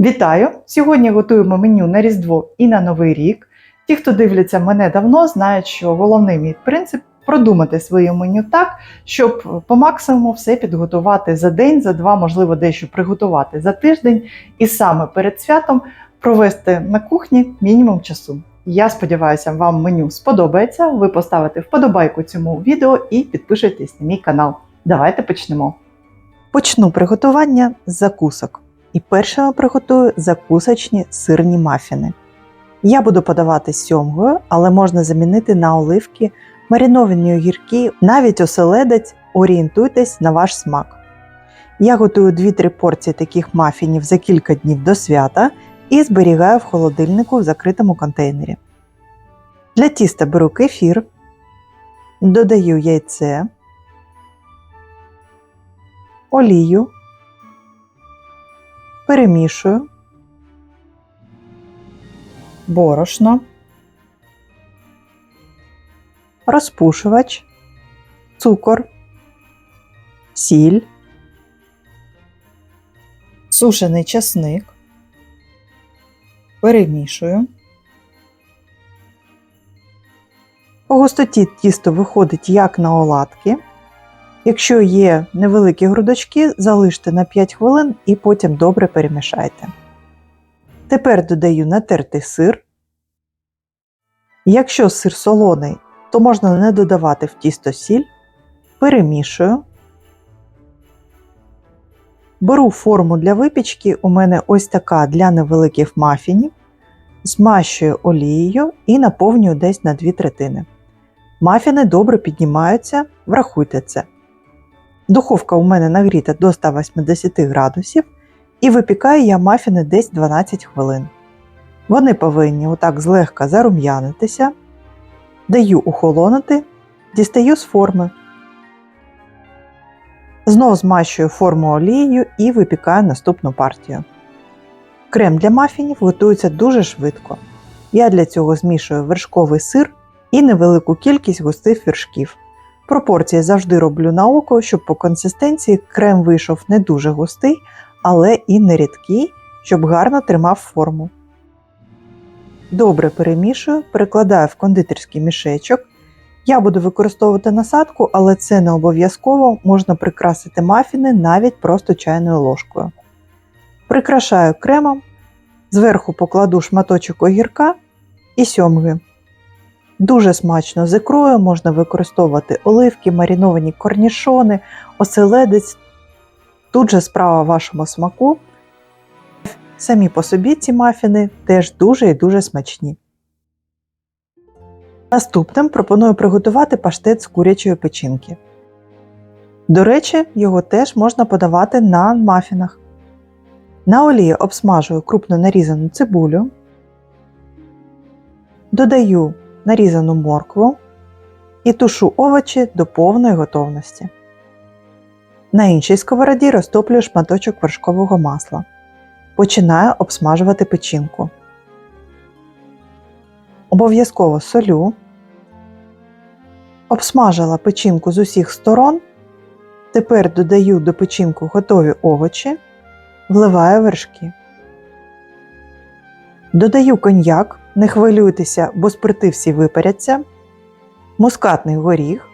Вітаю! Сьогодні готуємо меню на Різдво і на Новий рік. Ті, хто дивляться мене давно, знають, що головний мій принцип продумати своє меню так, щоб по максимуму все підготувати за день, за два, можливо, дещо приготувати за тиждень, і саме перед святом провести на кухні мінімум часу. Я сподіваюся, вам меню сподобається. Ви поставите вподобайку цьому відео і підпишитесь на мій канал. Давайте почнемо. Почну приготування з закусок. І першими приготую закусочні сирні мафіни. Я буду подавати сьомгою, але можна замінити на оливки, мариновані огірки, навіть оселедець, орієнтуйтесь на ваш смак. Я готую 2-3 порції таких мафінів за кілька днів до свята і зберігаю в холодильнику в закритому контейнері. Для тіста беру кефір, додаю яйце, олію перемішую, борошно, розпушувач, цукор, сіль, сушений часник, перемішую. По густоті тісто виходить як на оладки. Якщо є невеликі грудочки, залиште на 5 хвилин і потім добре перемішайте. Тепер додаю натертий сир. Якщо сир солоний, то можна не додавати в тісто сіль, перемішую. Беру форму для випічки, у мене ось така для невеликих мафінів, змащую олією і наповнюю десь на 2 третини. Мафіни добре піднімаються, врахуйте це. Духовка у мене нагріта до 180 градусів і випікаю я мафіни десь 12 хвилин. Вони повинні отак злегка зарум'янитися, даю охолонути, дістаю з форми. Знову змащую форму олією і випікаю наступну партію. Крем для мафінів готується дуже швидко. Я для цього змішую вершковий сир і невелику кількість густих вершків. Пропорції завжди роблю на око, щоб по консистенції крем вийшов не дуже густий, але і не рідкий, щоб гарно тримав форму. Добре перемішую, перекладаю в кондитерський мішечок. Я буду використовувати насадку, але це не обов'язково можна прикрасити мафіни навіть просто чайною ложкою. Прикрашаю кремом, зверху покладу шматочок огірка і сьомги. Дуже смачно з ікрою можна використовувати оливки, мариновані корнішони, оселедець. Тут же справа вашому смаку. Самі по собі ці мафіни теж дуже і дуже смачні. Наступним пропоную приготувати паштет з курячої печінки. До речі, його теж можна подавати на мафінах. На олії обсмажую крупно нарізану цибулю, додаю нарізану моркву і тушу овочі до повної готовності. На іншій сковороді розтоплюю шматочок вершкового масла. Починаю обсмажувати печінку. Обов'язково солю. Обсмажила печінку з усіх сторон. Тепер додаю до печінку готові овочі, вливаю вершки. Додаю коньяк, не хвилюйтеся, бо спирти всі випаряться, мускатний горіх,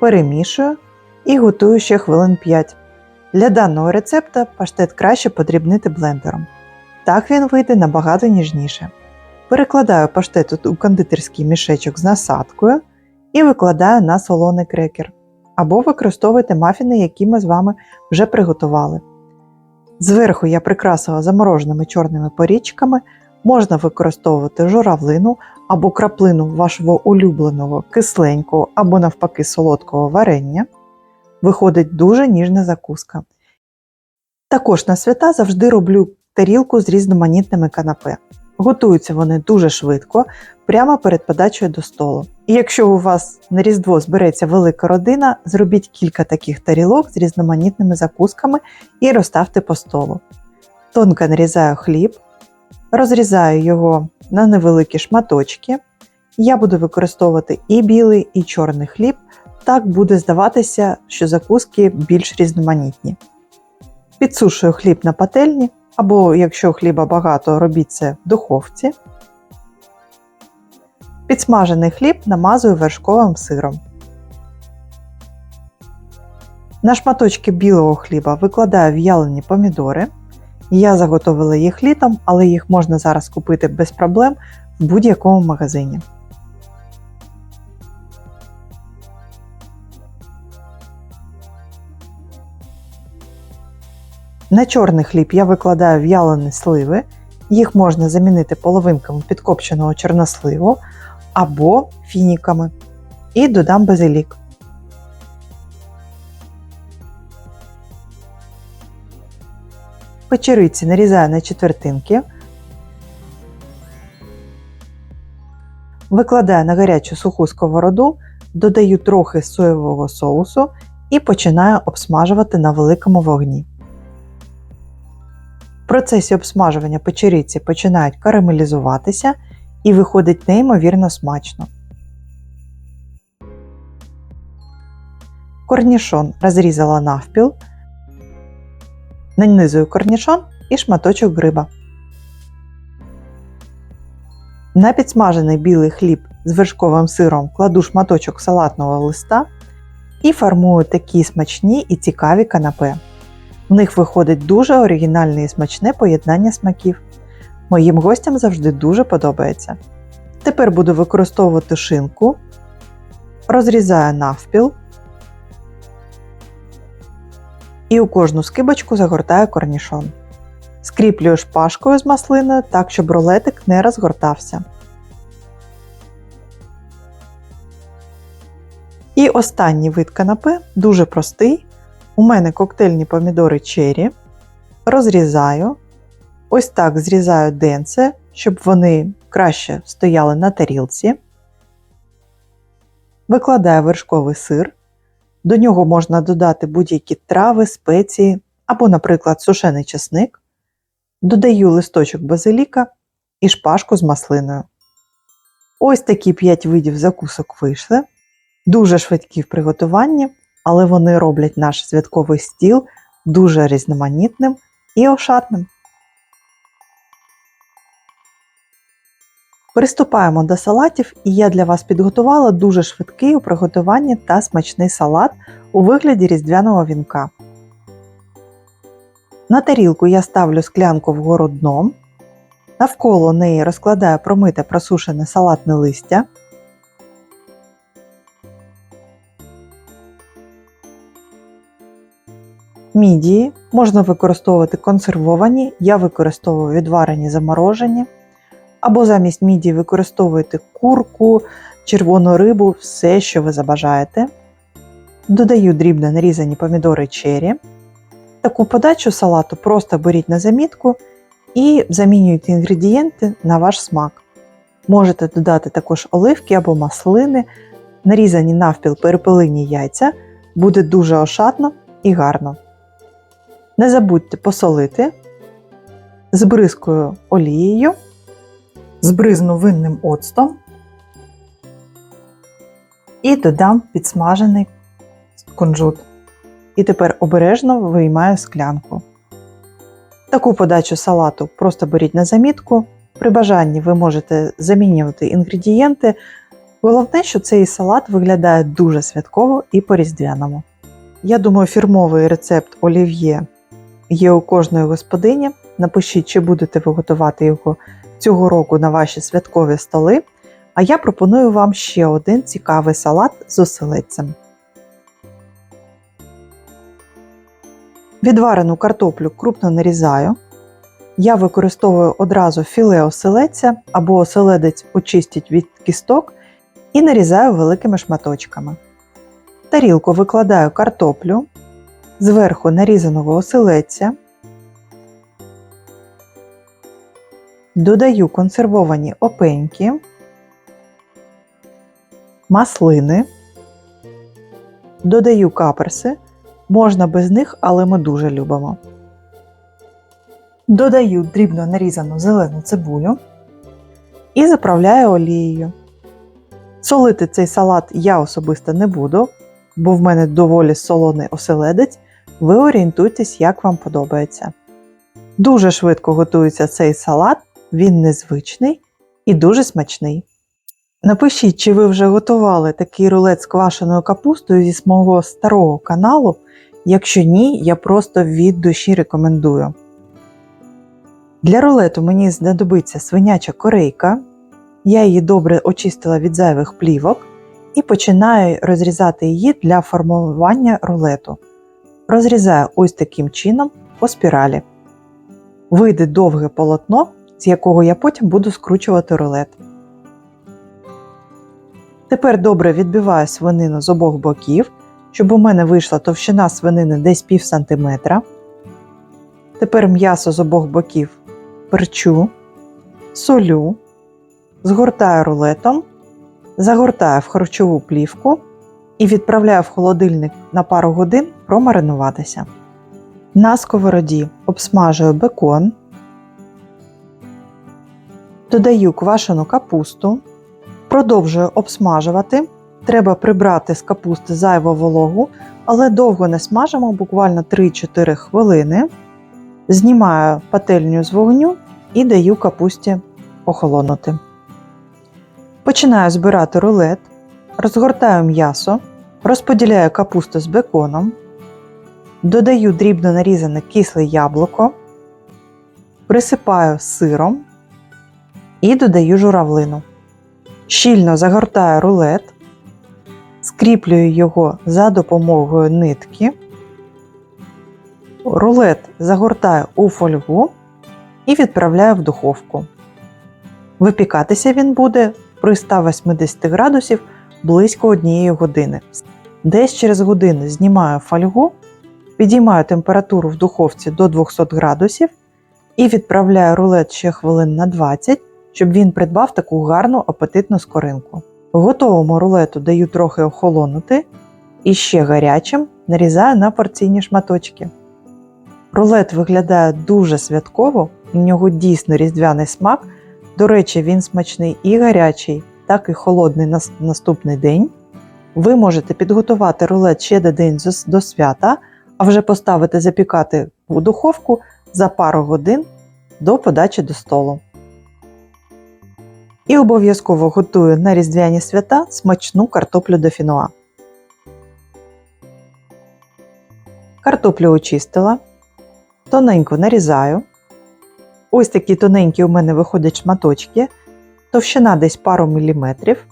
перемішую і готую ще хвилин 5. Для даного рецепта паштет краще подрібнити блендером. Так він вийде набагато ніжніше. Перекладаю паштет у кондитерський мішечок з насадкою і викладаю на солоний крекер. Або використовуйте мафіни, які ми з вами вже приготували. Зверху я прикрасила замороженими чорними порічками, можна використовувати журавлину або краплину вашого улюбленого кисленького або навпаки солодкого варення. Виходить дуже ніжна закуска. Також на свята завжди роблю тарілку з різноманітними канапе. Готуються вони дуже швидко, прямо перед подачею до столу. І якщо у вас на Різдво збереться велика родина, зробіть кілька таких тарілок з різноманітними закусками і розставте по столу. Тонко нарізаю хліб, розрізаю його на невеликі шматочки. Я буду використовувати і білий, і чорний хліб. Так буде здаватися, що закуски більш різноманітні. Підсушую хліб на пательні, або якщо хліба багато, робіть це в духовці. Підсмажений хліб намазую вершковим сиром. На шматочки білого хліба викладаю в'ялені помідори. Я заготовила їх літом, але їх можна зараз купити без проблем в будь-якому магазині. На чорний хліб я викладаю в'ялені сливи. Їх можна замінити половинками підкопченого чорносливу або фініками. І додам базилік. Печериці нарізаю на четвертинки. Викладаю на гарячу суху сковороду, додаю трохи соєвого соусу і починаю обсмажувати на великому вогні. В процесі обсмажування печериці починають карамелізуватися і виходить неймовірно смачно. Корнішон розрізала навпіл, нанизую корнішон і шматочок гриба. На підсмажений білий хліб з вершковим сиром кладу шматочок салатного листа і формую такі смачні і цікаві канапе. В них виходить дуже оригінальне і смачне поєднання смаків. Моїм гостям завжди дуже подобається. Тепер буду використовувати шинку, розрізаю навпіл і у кожну скибочку загортаю корнішон. Скріплюю шпажкою з маслиною так, щоб рулетик не розгортався. І останній вид канапе дуже простий. У мене коктейльні помідори чері. Розрізаю. Ось так зрізаю денце, щоб вони краще стояли на тарілці. Викладаю вершковий сир. До нього можна додати будь-які трави, спеції або, наприклад, сушений чесник. Додаю листочок базиліка і шпажку з маслиною. Ось такі 5 видів закусок вийшли. Дуже швидкі в приготуванні, але вони роблять наш святковий стіл дуже різноманітним і ошатним. Приступаємо до салатів, і я для вас підготувала дуже швидкий у приготуванні та смачний салат у вигляді різдвяного вінка. На тарілку я ставлю склянку вгору дном, навколо неї розкладаю промите просушене салатне листя. Мідії можна використовувати консервовані, я використовую відварені заморожені. Або замість мідії використовуєте курку, червону рибу, все, що ви забажаєте. Додаю дрібно нарізані помідори чері. Таку подачу салату просто беріть на замітку і замінюйте інгредієнти на ваш смак. Можете додати також оливки або маслини, нарізані навпіл перепелині яйця, буде дуже ошатно і гарно. Не забудьте посолити, збризкою олією, збризну винним оцтом і додам підсмажений кунжут. І тепер обережно виймаю склянку. Таку подачу салату просто беріть на замітку. При бажанні ви можете замінювати інгредієнти. Головне, що цей салат виглядає дуже святково і по-різдвяному. Я думаю, фірмовий рецепт олів'є є у кожної господині. Напишіть, чи будете ви готувати його цього року на ваші святкові столи. А я пропоную вам ще один цікавий салат з оселедцем. Відварену картоплю крупно нарізаю. Я використовую одразу філе оселедця або оселедець очистіть від кісток і нарізаю великими шматочками. В тарілку викладаю картоплю, зверху нарізаного оселедця, додаю консервовані опеньки, маслини, додаю каперси. Можна без них, але ми дуже любимо. Додаю дрібно нарізану зелену цибулю і заправляю олією. Солити цей салат я особисто не буду, бо в мене доволі солоний оселедець. Ви орієнтуйтесь, як вам подобається. Дуже швидко готується цей салат, він незвичний і дуже смачний. Напишіть, чи ви вже готували такий рулет з квашеною капустою зі мого старого каналу. Якщо ні, я просто від душі рекомендую. Для рулету мені знадобиться свиняча корейка. Я її добре очистила від зайвих плівок і починаю розрізати її для формування рулету. Розрізаю ось таким чином по спіралі. Вийде довге полотно, з якого я потім буду скручувати рулет. Тепер добре відбиваю свинину з обох боків, щоб у мене вийшла товщина свинини десь пів сантиметра. Тепер м'ясо з обох боків перчу, солю, згортаю рулетом, загортаю в харчову плівку і відправляю в холодильник на пару годин промаринуватися. На сковороді обсмажую бекон, додаю квашену капусту, продовжую обсмажувати. Треба прибрати з капусти зайву вологу, але довго не смажимо, буквально 3-4 хвилини. Знімаю пательню з вогню і даю капусті охолонути. Починаю збирати рулет, розгортаю м'ясо, розподіляю капусту з беконом, додаю дрібно нарізане кисле яблуко, присипаю сиром і додаю журавлину. Щільно загортаю рулет, скріплюю його за допомогою нитки. Рулет загортаю у фольгу і відправляю в духовку. Випікатися він буде при 180 градусів близько однієї години. Десь через годину знімаю фольгу, підіймаю температуру в духовці до 200 градусів і відправляю рулет ще хвилин на 20, щоб він придбав таку гарну апетитну скоринку. Готовому рулету даю трохи охолонути і ще гарячим нарізаю на порційні шматочки. Рулет виглядає дуже святково, у нього дійсно різдвяний смак. До речі, він смачний і гарячий, так і холодний на наступний день. Ви можете підготувати рулет ще до день до свята, а вже поставити запікати у духовку за пару годин до подачі до столу. І обов'язково готую на різдвяні свята смачну картоплю до фінуа. Картоплю очистила, тоненько нарізаю. Ось такі тоненькі у мене виходять шматочки, товщина десь пару міліметрів.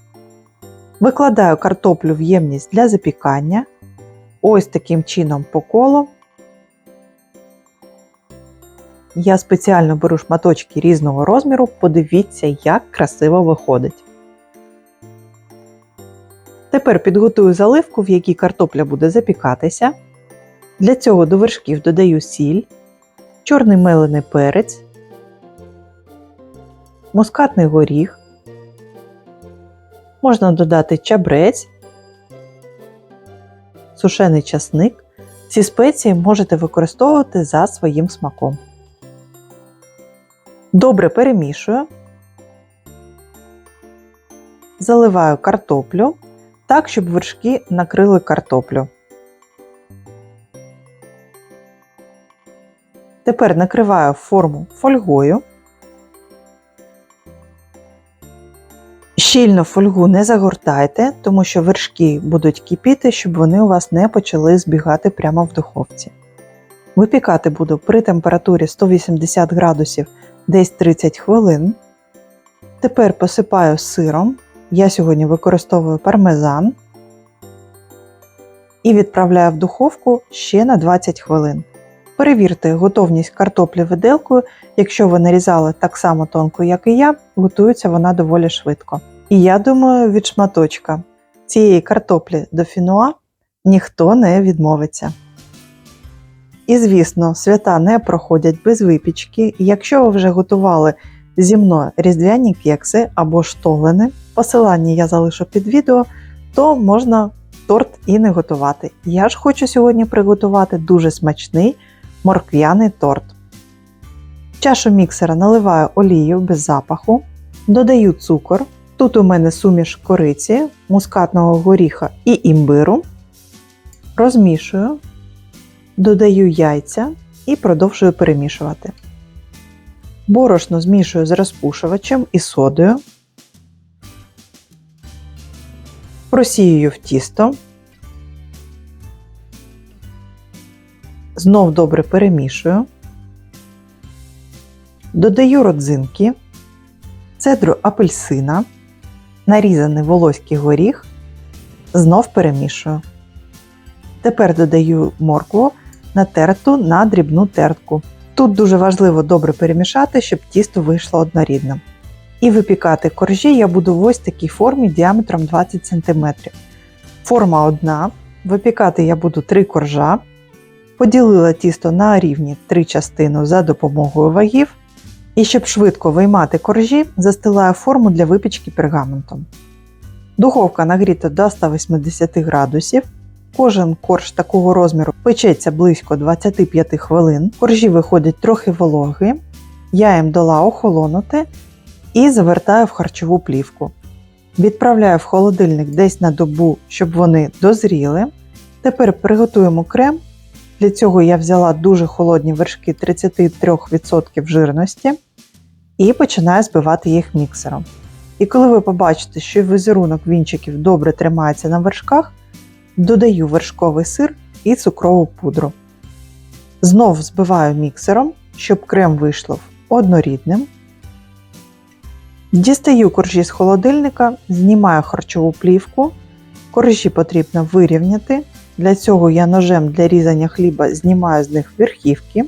Викладаю картоплю в ємність для запікання. Ось таким чином по колу. Я спеціально беру шматочки різного розміру, подивіться, як красиво виходить. Тепер підготую заливку, в якій картопля буде запікатися. Для цього до вершків додаю сіль, чорний мелений перець, мускатний горіх, можна додати чабрець, сушений часник. Ці спеції можете використовувати за своїм смаком. Добре перемішую, заливаю картоплю так, щоб вершки накрили картоплю. Тепер накриваю форму фольгою. Щільно фольгу не загортайте, тому що вершки будуть кипіти, щоб вони у вас не почали збігати прямо в духовці. Випікати буду при температурі 180 градусів десь 30 хвилин. Тепер посипаю сиром. Я сьогодні використовую пармезан і відправляю в духовку ще на 20 хвилин. Перевірте готовність картоплі виделкою. Якщо ви нарізали так само тонко, як і я, готується вона доволі швидко. І я думаю, від шматочка цієї картоплі до фінуа ніхто не відмовиться. І, звісно, свята не проходять без випічки. Якщо ви вже готували зі мною різдвяні кекси або штовини, посилання я залишу під відео, то можна торт і не готувати. Я ж хочу сьогодні приготувати дуже смачний морквяний торт. Чашу міксера наливаю олію без запаху, додаю цукор. Тут у мене суміш кориці, мускатного горіха і імбиру. Розмішую, додаю яйця і продовжую перемішувати. Борошно змішую з розпушувачем і содою. Просіюю в тісто. Знов добре перемішую. Додаю родзинки, цедру апельсина, нарізаний волоський горіх, знов перемішую. Тепер додаю моркву, натерту на дрібну тертку. Тут дуже важливо добре перемішати, щоб тісто вийшло однорідним. І випікати коржі я буду в ось такій формі діаметром 20 см. Форма одна. Випікати я буду 3 коржа. Поділила тісто на рівні 3 частини за допомогою вагів. І щоб швидко виймати коржі, застилаю форму для випічки пергаментом. Духовка нагріта до 180 градусів. Кожен корж такого розміру печеться близько 25 хвилин. Коржі виходять трохи вологі. Я їм дала охолонути і завертаю в харчову плівку. Відправляю в холодильник десь на добу, щоб вони дозріли. Тепер приготуємо крем. Для цього я взяла дуже холодні вершки 33% жирності і починаю збивати їх міксером. І коли ви побачите, що візерунок вінчиків добре тримається на вершках, додаю вершковий сир і цукрову пудру. Знов збиваю міксером, щоб крем вийшло однорідним. Дістаю коржі з холодильника, знімаю харчову плівку. Коржі потрібно вирівняти. Для цього я ножем для різання хліба знімаю з них верхівки.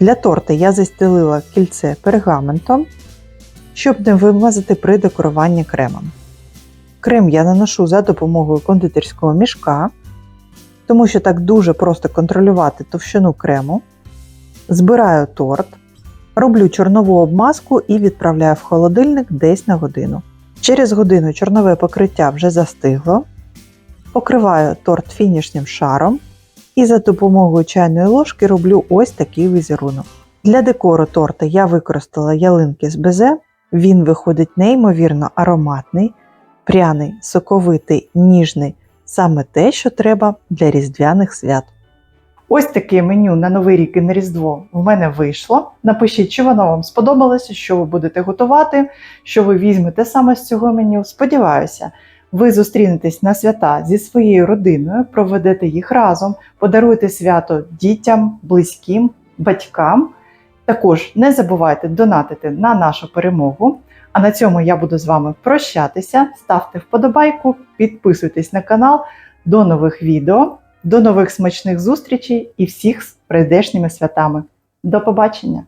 Для торти я застелила кільце пергаментом, щоб не вимазати при декоруванні кремом. Крем я наношу за допомогою кондитерського мішка, тому що так дуже просто контролювати товщину крему. Збираю торт, роблю чорнову обмазку і відправляю в холодильник десь на годину. Через годину чорнове покриття вже застигло. Покриваю торт фінішним шаром і за допомогою чайної ложки роблю ось такий візерунок. Для декору торта я використала ялинки з безе, він виходить неймовірно ароматний, пряний, соковитий, ніжний саме те, що треба для різдвяних свят. Ось таке меню на Новий рік і на Різдво в мене вийшло. Напишіть, чи воно вам сподобалося, що ви будете готувати, що ви візьмете саме з цього меню. Сподіваюся, ви зустрінетесь на свята зі своєю родиною, проведете їх разом, подаруйте свято дітям, близьким, батькам. Також не забувайте донатити на нашу перемогу. А на цьому я буду з вами прощатися. Ставте вподобайку, підписуйтесь на канал. До нових відео, до нових смачних зустрічей і всіх з прийдешніми святами. До побачення!